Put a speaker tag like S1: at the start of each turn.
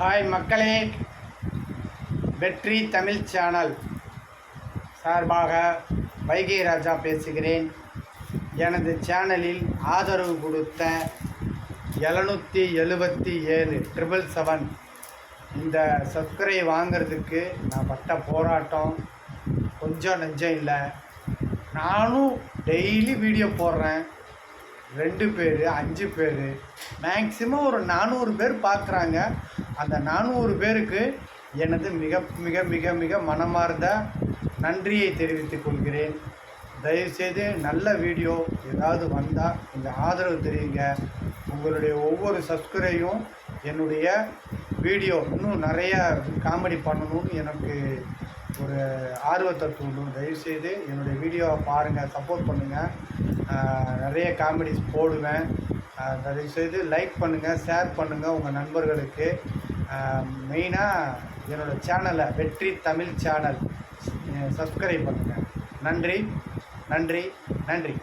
S1: Hi மக்களே. வெற்றி Tamil channel சார்பாக வைகை ராஜா பேசுகிறேன். எனது சேனலில் ஆதரவு கொடுத்த எழுநூற்றி எழுபத்தி ஏழு ட்ரிபிள் செவன் இந்த சப்ஸ்கிரைப் வாங்கிறதுக்கு நான் பட்ட போராட்டம் கொஞ்சம் நெஞ்சம் இல்லை. நானும் டெய்லி வீடியோ போடுறேன். ரெண்டு பேர் அஞ்சு பேர் மேக்ஸிமம் ஒரு நானூறு பேர் பார்க்குறாங்க அந்த நானூறு பேருக்கு எனது மிக மிக மிக மிக மனமார்ந்த நன்றியை தெரிவித்துக் கொள்கிறேன். தயவுசெய்து நல்ல வீடியோ ஏதாவது வந்தால் கொஞ்சம் ஆதரவு தெரியுங்க உங்களுடைய ஒவ்வொரு சப்ஸ்கிரையும் என்னுடைய வீடியோ இன்னும் நிறைய காமெடி பண்ணணும்னு எனக்கு ஒரு ஆர்வத்தை தூண்டும். தயவுசெய்து என்னுடைய வீடியோவை பாருங்கள் சப்போர்ட் பண்ணுங்கள் நிறைய காமெடிஸ் போடுவேன். தயவுசெய்து லைக் பண்ணுங்கள் ஷேர் பண்ணுங்கள் உங்கள் நண்பர்களுக்கு. மெயினாக என்னோடய சேனலை வெற்றி தமிழ் சேனல் சப்ஸ்கிரைப் பண்ணுங்கள் நன்றி நன்றி நன்றி.